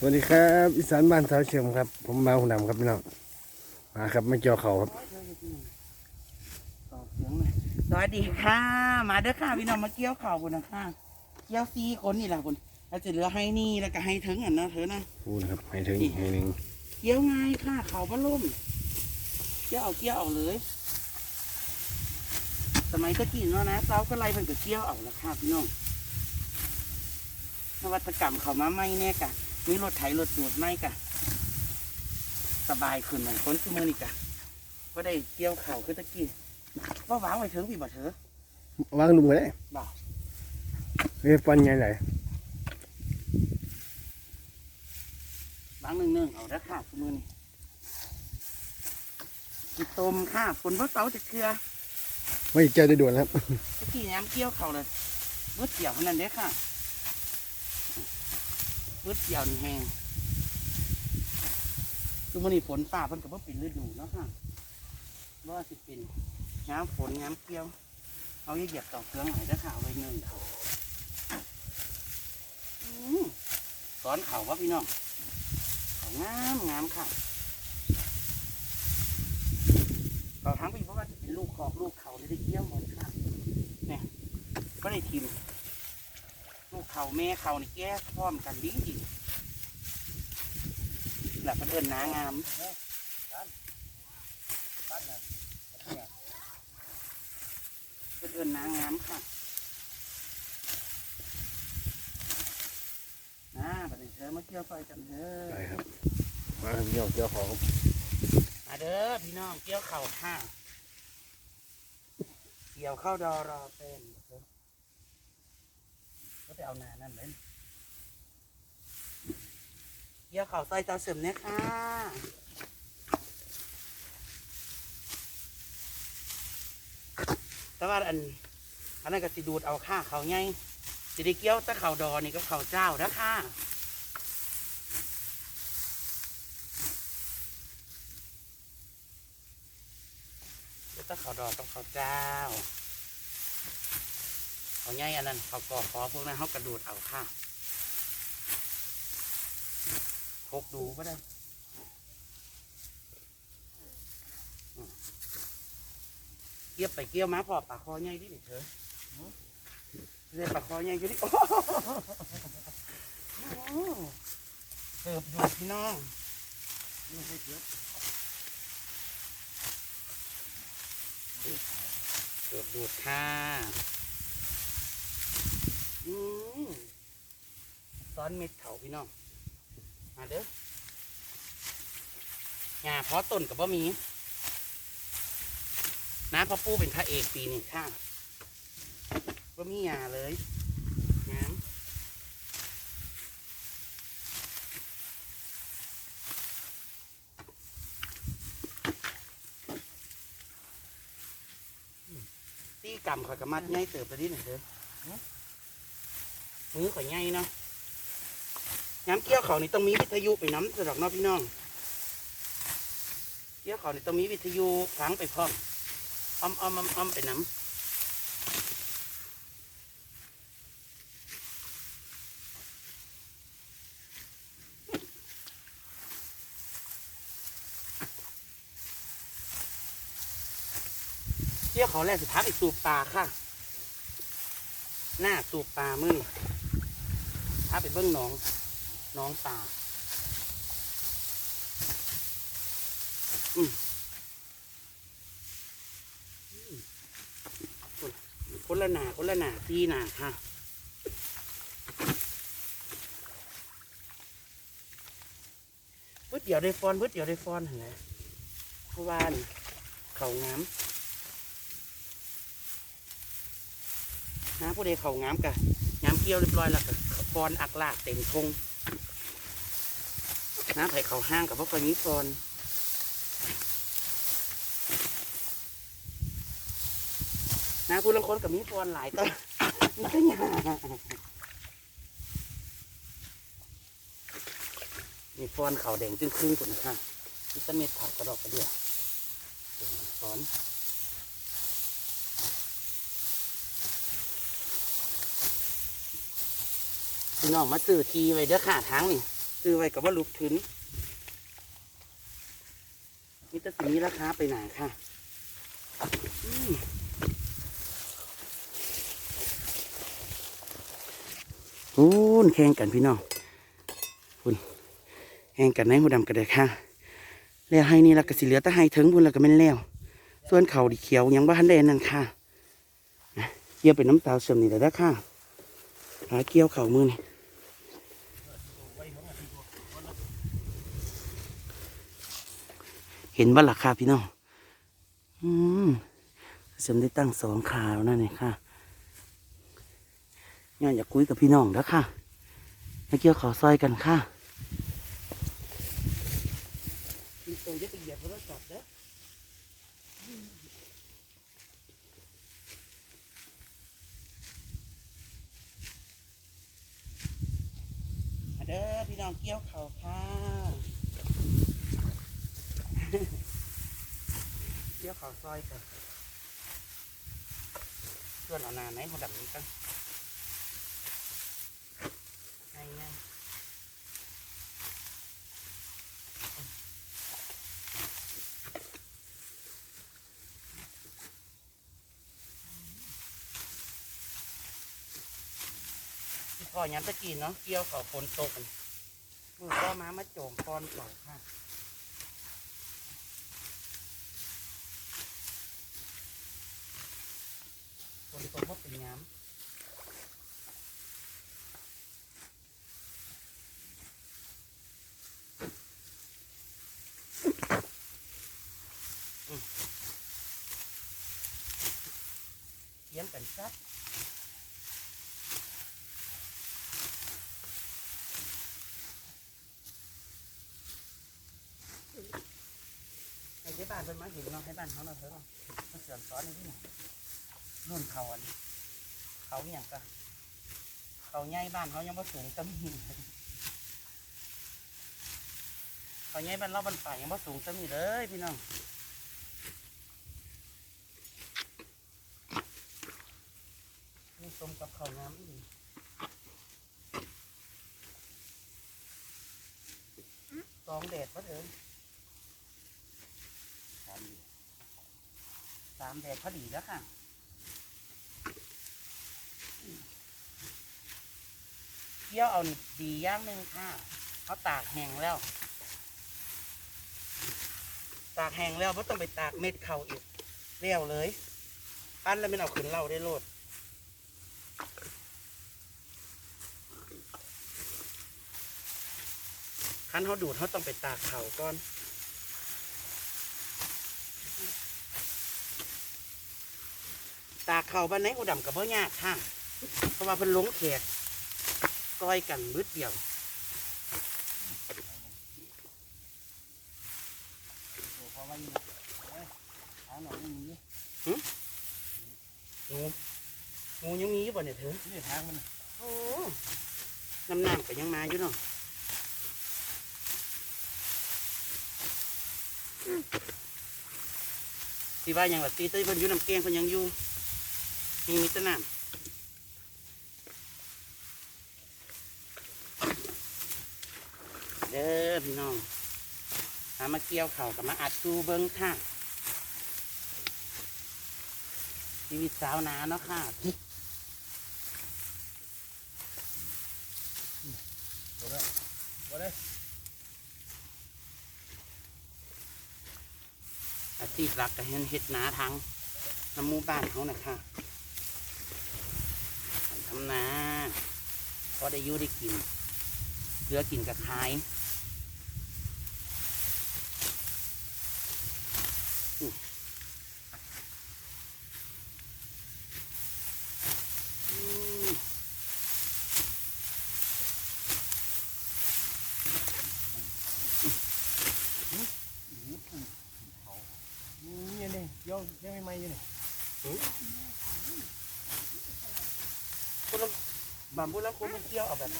สวัสดีครับอีสานบ้านสาวเชียงครับ ผมมาหุ่นดำครับพี่น้องมาครับไม่เกี่ยวเขาครับต่อเสียงเลยสวัสดีค่ะ มาเด้อค่ะพี่น้องมาเกี่ยวข่าวบุญนะค่ะเกี่ยวซีคนนี่แหละบุญแล้วจะเหลือให้นี่แล้วก็ให้ถึงอะนะเธอนะพูดครับให้ถึงให้หนึ่งเกี่ยวง่ายค่ะเขาพะล่มเกี่ยวเอาเกี่ยวเอาเลย สมัยตะกี้เนาะนะเจ้าก็ไล่เพิ่นก็เกี่ยวเอาละค่ะพี่น้องนวัตกรรมเขามาไม่แน่กะ มีรถไถรถหนวดไม่กะสบายขึ้นเหมือนคนที่มือนี่กะก็ได้เกี่ยวเข่าวคือตะกี้ว่าวางไว้ถึงพี่บ่เถอะวางลุงไว้ได้บ่าเฮ้ยปันใหญ่ไหลบางหนึ่งหนึ่งเอาละค่ะคุณมือนี่กินต้มค่ะฝนว่าเสาจะเคลือไม่เจอได้ด่วนครับตะกี้น้ำเกี่ยวเขาเลยเบืดเกี่ยวเท่านั้นเด้อค่ะ เบืดเกี่ยวนี่แห้งคือมันนี่ฝนป่าเพิ่นก็บ่เป็นฤดูเนาะค่ะว่าสิเป็นน้ำฝนน้ำเกี่ยว เอาเหยียบต่อเครื่องไหนเด้อค่ะเอาไว้หนึ่งเขาอืมสอนเขาว่าพี่น้องเขางามงามค่ะเราทั้งปีเพราะว่าจะเป็นลูกขอบลูกเขาเลยได้เกี่ยวหมดค่ะเนี่ยก็ได้ทิม เขาแม่เขานี่แก้พร้อมกันดีดีหลับเอินนางามเป็นเอินนางามค่ะน่าบัดนี้เธอมาเกี่ยวไฟกันเถอะไปครับมาเกี่ยวเกี่ยวของมาเด้อพี่น้องเกี่ยวเข่าค่ะเกี่ยวเข้าดอรอเป็น ไปเอานานั่นเลยเกี่ยวเขาใส่ตาเสริมเนี่ยค่ะแต่ว่าอันอันนั้นก็สิดูดเอาค่าเขาไงสิได้เกี่ยวต่เขาดอนี่ก็เขาเจ้านะค่ะเดี๋ยวต้งเขาดอกต้องเขาเจ้า เขาใหญ่อันนั้นเขาก่อขอพวกนั้นเขากระโดดเอาค่ะพกดูก็ได้เกี่ยวไปเกี่ยวมาพอปากคอใหญ่ดิเถอะเรียกปากคอใหญ่อยู่ดิโอ้เติบดูพี่น้องนี่ให้เยอะเกือบดูดค่ะ ซ้อนเม็ดเขาพี่น้อง มาเด้องาเพราะต้นกับบ่มีน้าพ่อปูเป็นพระเอกปีนี้ค่ะบ่มีงาเลยงามตีกรรมข่อยกับมัดง่ายเติบไปดิหน่อยเด้อ มือข่อยง่ายเนาะน้ำเกี้ยวเขานี่ต้องมีวิทยุไปน้ำสะดอกเนาะพี่น้องเกี้ยวเขานี่ต้องมีวิทยุฟังไปพร้อมอ้อมอ้อมอ้อมอ้อมไปน้ำเกี้ยวเขาแรกสิพักอีกสูบปลาค่ะ หน้าสูบปลามือนี่ พาไปเบิ้งหน้องหน้องปลาอืมอืมคนละหนาคนละหนาตีหนาค่ะเพื่อเดี๋ยวได้ฟอนเพื่อเดี๋ยวได้ฟอนเห็นไหมเพราะว่านเขางามนะผู้ใดเขางามกะงามเกี่ยวเรียบร้อยแล้วก็ฟ อนอักลากเต็มทงนะไผเขาห้างกับพวกคนนี้ฟอนนะผู้ลังคนกับมีฟอนหลายต้นนี่ก็ยามีฟอนเขาแดงจึงครึ่งคนนะคะนี่ตะเม็ดเผากระดอกกระเดียวเดี๋ยวมันฟอน พี่น้องมาซื้อทีไว้เด้อค่ะทางนี่ซื้อซื้อไว้กับว่าลูกถึนนี่จะสิมีราคาไปไหนค่ะอืมพูนแข่งกันพี่น้องพูนแข่งกันในหูดำกันเลยค่ะ แล้วให้นี่ละก็สิเหลือแต่ให้ถึงพุ่นล้วก็แม่แล้ว ส่วนเขาดีเขียวยังบ่ทันได้นั่นค่ะนะเกี่ยวเป็นน้ำตาลเสื่อมนี่แหละนะค่ะ หาเกี่ยวเข่ามือนี่ เห็นบ่ล่ะค่ะพี่น้องอืมเสื่อมได้ตั้งสองขาแล้วนั่นเองค่ะย่าอยากคุยกับพี่น้องแล้วค่ะมาเกี่ยวเข่าซอยกันค่ะมีตัวยัดเหยียบรศัพท์เด้อมาเด้อพี่น้องเกี้ยวเขาค่ะ เกี้ยวเขาซอยกันเพื่อนเอานาไหนเขาดับนี้กันไงไงพ่อยันตะกี้เนาะเกี่ยวเขาฝนตกมือก็มามาโจมกอนเก่าค่ะ ฝนตก เป็นน้ำเขียนกันซัดให้ที่บ้านเป็นมาเห็นเนาะให้บ้านเขาเนาเถอะเนาะเสื่อมซ้อนในที่ไหนนู่นเขาอันนี้ เขาเนี่ยก็เขาใหญ่บ้านเขายังว่สูงตำหินเขาใหญ่บ้านเราบ้านป่ายังว่สูงตำหินเลยพี่น้องนี่สมกับเขาน้ำอีกสองแดดพอเดินสามสามแดดพอดีแล้วค่ะ เคี่ยวเอาดีอย่างหนึ่งค่ะเขาตากแห้งแล้ว ตากแห้งแล้วไม่ต้องไปตากเม็ดเข่าอีกเลี้ยวเลยปั้นแล้วไม่เอาขึ้นเล่าได้โลดขั้นเขาดูดเขาต้องไปตากเข่าก่อนตากเข่าบ้านไหนอุดมกับเบ่ยากค่ะเพราะว่าเพิ่นหลงแขก ก้อยกันมืดเดียวหึงูงูยังมีอยู่บ่เนี่ยเถอะนี่ทางมันโอ้น้ำน้ำก็ยังมาอยู่เนาะที่ว่ายังแบบตีเต้ยเพิ่นอยู่น้ำแกงเพิ่นยังอยู่มีมิตรน้ำ ด้อพี่น้องหามาเกี่ยวเข่ากับมาอัดดูเบิ้งค่ะชีวิตสาวนาเนาะค่ะได้อาชีพหลักก็เห็นเฮ็ดนาทางน้ำมูบ้านเขานะค่ะทำนาพอได้ยูได้กินเหลือกินกับขาย นี่ย่องยังไม่ไหม่อยู่นี่พวกเราบางพวกเราคนมันเกี่ยวเอาแบบ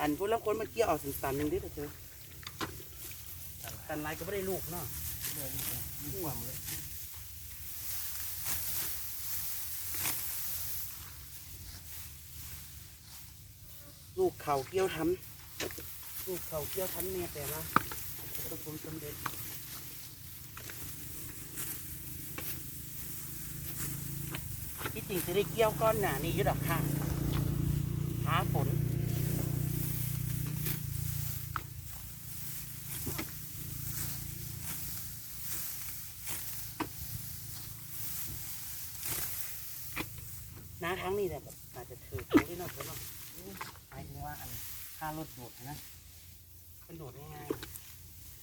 อันพวกเราคนมันเกี่ยวเอาสันๆหนึ่งดิเถอะสันลายก็ไม่ได้ลูกเนาะมีความเลยลูกเขาเกี้ยวทำลูกเขาเกี้ยวทำเนี่ยแต่ว่าป ระสบความสำเร็จที่จริงจะได้เกี่ยวก้อนหนานี่อยุดอกค่ะท้าฝน น้าทั้งนี้เนี่ยแบบอาจจะถือตัวที่นั่นแล้วเนาะหมายถึงว่าอันค่ารถดูดนะเป็นดูดง่าย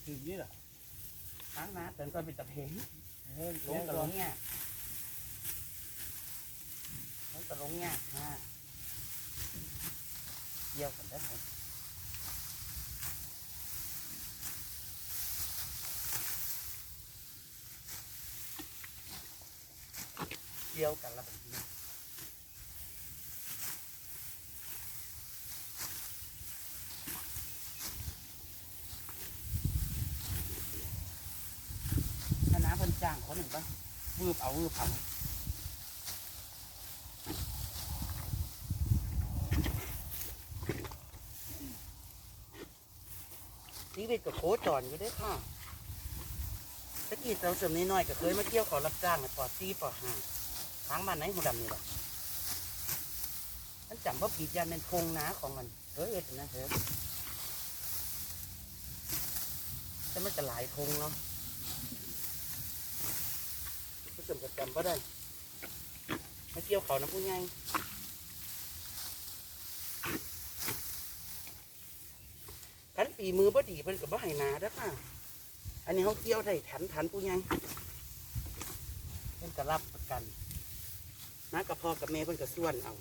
คือนี่แหละ ๆ ทั้งนะแต่ก็เป็นตะเพงเฮ้ยลงตะลงเนี่ยลงตะลงเนี่ยฮะเยี่ยวกันได้ไหมเยี่ยวกันแล้วแบบนี้ ถ้าน้าเพิ่นจ้างเขาหนึ่งปะ วืบเอาวืบเอานี่เป็นกับโคจรอยู่เด้วยค่ะตะกี้เราเสริมน้อยๆก็เคยมาเที่ยวขอรับจ้างในปอซีปอห้าทางบ้านไหนหูดำนี่แหละฉันจำว่าผิดยันเป็นธงนาของมันเฮ้ยเอ็ดนะเฮ้ยแต่มันจะหลายธงเนาะ ผสมประ จำก็ได้มาเกี่ยวเขาน้ำผู้ใหญ่ขันฝีมือบ่ดีเพิ่นกับบ่ให้มาเด้อค่ะอันนี้เขาเกี่ยวได้ถันถันผู้ใหญ่เพิ่นก็รับประกันนะกับพ่อกับแม่เพิ่นก็ส่วนเอา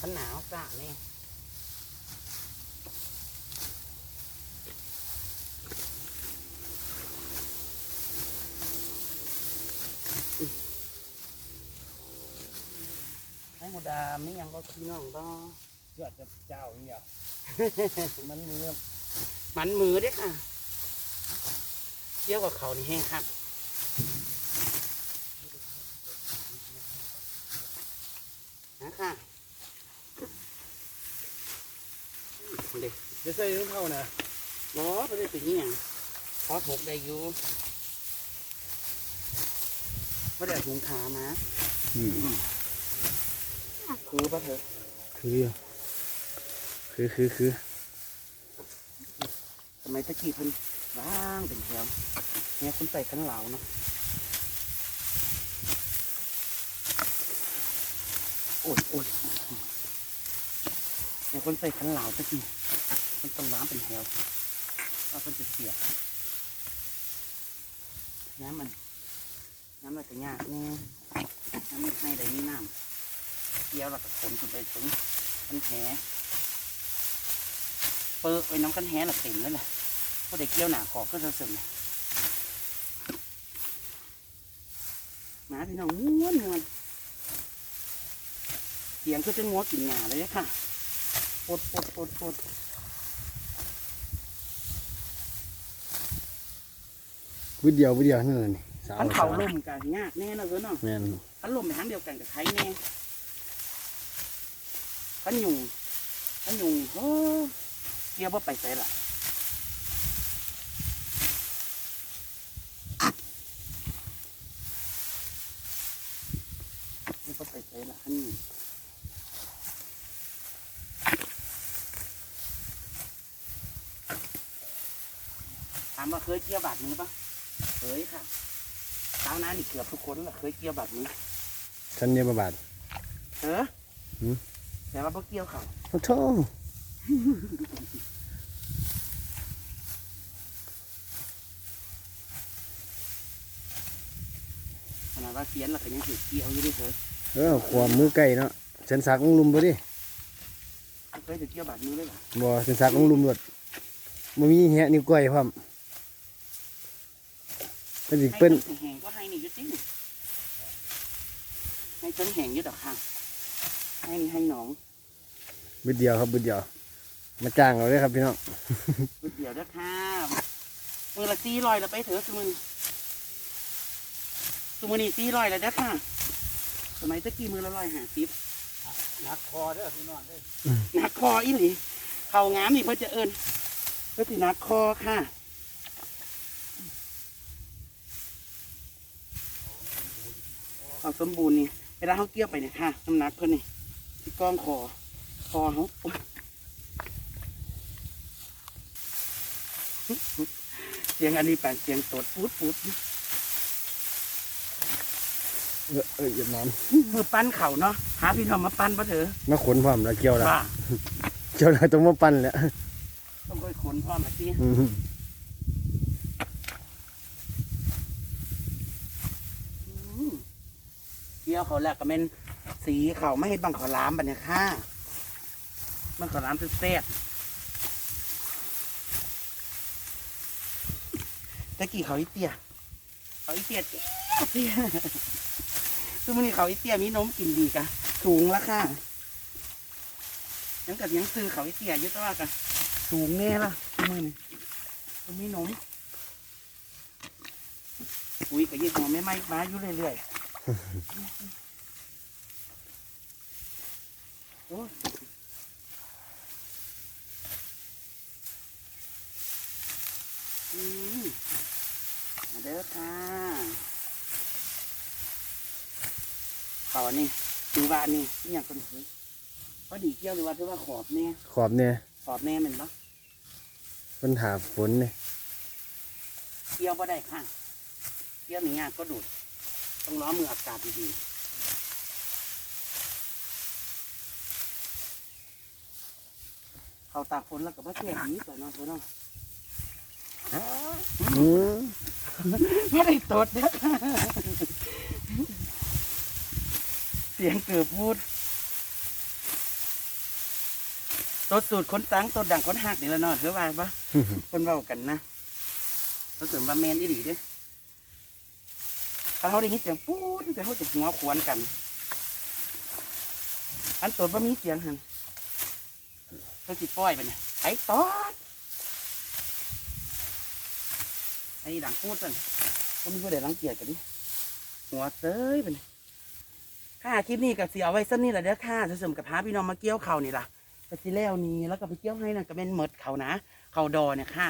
ขันหนาวจ้านี่ ดาไม่ยังก็พี่น้องก็ยอดจะเจ้าเนี่ยมันมีเรื่องมันมือเด้อค่ะเกี่ยวกับเขานี่แห้งครับนะค่ะเด็กจะใส่รองเท้านะบอไม่ได้เป็นอหย่างพอถกได้อยู่เพราะเดี๋ยวถุงขามาอืม คือปะเถอะคืออยู่คือคือคือสมัยตะกี้เพิ่นว่างเป็นแถวเนี่ยคนใส่ขันเหลาเนาะโอ้ยโอ้ยเนี่ยคนใส่ขันเหลาตะกี้มันต้องว่างเป็นแถวว่าเพิ่นจะเสียบน้ำมันน้ำมันจะยากเนี่ยน้ำไม่ให้ได้นี่น้ำเกี่ยวแล้วก็ขนขึ้นไปถึงกันแหเปิดไว้น้ำกันแหน่ะเต็มแล้วแหละพอได้เกี่ยวหนาขอบก็จะเสริมหมาพี่น้องม้วนม้วนเสียงก็จะงัวกินหญ้าเลยค่ะปดปดปดปดวิดเดียววิดเดียวนั่นแหละนี่ขันเขาสาล่มกันยากแน่นะเว้ยเนาะแม่นขันลมไปทางเดียวกันกับไข่แน่ ขันยุงขันยุงเฮ้อเกี่ยวว่าไปใส่ละเกี่ยวว่าไปใส่ละขันยุงถามว่าเคยเกี่ยวบาดมือปะเคยค่ะชาวนานี่เกือบทุกคนแหละเคยเกี่ยวบาดมือฉันเนี่ยประบาทเออ หืม แต่ว่าบ่เกี่ยวเขาโอ้โธ่ขนาดว่าเสียนเราก็ยังถือเกี่ยวอยู่ดิเถอะเออความมือไก่เนาะฉันสักลงลุมบ่ดิเคยถือเกี่ยวบาดมือเลยเหรอบ่ฉันสักลงลุมหมดบ่มีแหะนิ้วก้อยพร้อมเป็นสิให้เปิ้นเพิ่นแห้งก็ให้นี่อยุติให้เพิ่นแห้งอยุดอกค่ะให้นี่ให้หนอง วิดเดียวครับวิดเดียว มาจ้างเราเลยครับพี่น้องก๋วยเดี๋ยวเด้อค่ะมือละสี่ร้อยแล้วไปเถอะสมือนี้สมือนี่สี่ร้อยแล้วเด้อค่ะสมัยตะกี้มือละร้อยห้าสิบนักคอเด้อพี่น้องเด้อหนักคออีหลีเขางามนี่เพื่อจะเอิญเพื่อสิหนักคอค่ะเขาสมบูรณ์นี่เวลาเขาเกี่ยวไปเนี่ยค่ะน้ำหนักเพื่อนนี่ที่ก้องคอ คอเขาโอ๊ยเสียงอันนี้แปลงเสียงตดปูดปูดเออเอออย่านอนมือปั้นเข่าเนาะหาพี่น้องมาปั้นปะเถอะมาขนพร้อมแล้วเกี่ยวแล้วว่าเกี่ยวแล้วต้องมาปั้นแล้วต้องค่อยขนพร้อมละสิอืมอืมเกี่ยวเขาแหละก็เป็นสีเขาไม่ให้บังขอล้ามบันเนี่ยค่ะ บังขอล้ามเสียดตะกี้เขาอีเตีย เขาอีเตียเตี้ยเตี้ยคือมันนี่เขาอีเตียมีนมกินดีกะสูงละค่ะยังกับยังซื้อเขาอีเตียอยึดว่ากันสูงแน่ละมือนี่มันมีนมอุ้ยก็ยืดหัวไม่ไหม้มาอยู่เรื่อยๆโอ้ยอื มาเด้อค่ะเขาอันนี้ถือว่าอันนี้นี่อย่างคนหูพอดีเกี่ยวหรือว่าถือว่าขอบเนี่ยขอบเนี่ยขอบแน่แมันปะปัญหาฝนเนี่ยเกี่ยวบ่ได้ค่ะเกี่ยวหนียากก็ดูดต้องล้อมืออากาศดีๆเขาตากฝนแล้วก็บ่เสียดีแต่เนาะเพื่อนเนาะอืม ไม่ได้ตดเนี่ยเสียงเกือบพูดตดสูตรคนตังตดดังคนหักนี่ละเนาะเถือว่าปะคนเว้ากันนะเราเสริมว่าแมนอีหลีเด้ถ้าเขาได้ยินเสียงปู๊ดแต่เขาจะหัวขวนกัน อันตัวบ่มีเสียงหันเขาสิปล่อยไปเนี่ยไอ้ตอด ไอ้ดังพูดกันก็มีผู้ใดรังเกียจกันดิหัวเซ้ยไปเนี่ยค่ะคลิปนี้กับสีเอาไว้สักนี่แหละเด้อค่ะจะเสริมกับพาพี่น้องมาเกี่ยวเขานี่ล่ะก็สิแล้วนี่แล้วก็ไปเกี่ยวให้น่ะก็เป็นหมดเขานะ เขาดอเนี่ยค่ะ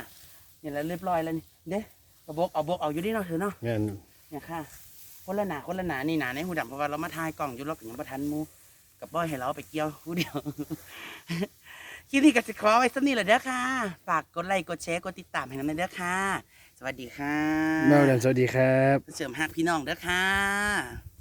เนี่ยแล้วเรียบร้อยแล้วนี่เด้กระบอกเอาบกเอาอยู่นี่เนาะเถอะเนาะเงี้ยเนี่ยค่ะ คนละหนาคนละหนานี่หนาในหูดำเพราะว่าเรามาถ่ายกล่องอยู่แล้วก็ยังประทันหมูกับบ้อยให้เราไปเกี่ยวผู้เดียวคลิปนี้ก็จะขอไว้สักนี่แหละเด้อค่ะ ฝากกดไลค์กดแชร์กดติดตามให้กันด้วยเด้อค่ะ สวัสดีค่ะแม่วันสวัสดีครับ เสริมหักพี่น้องเด้อค่ะ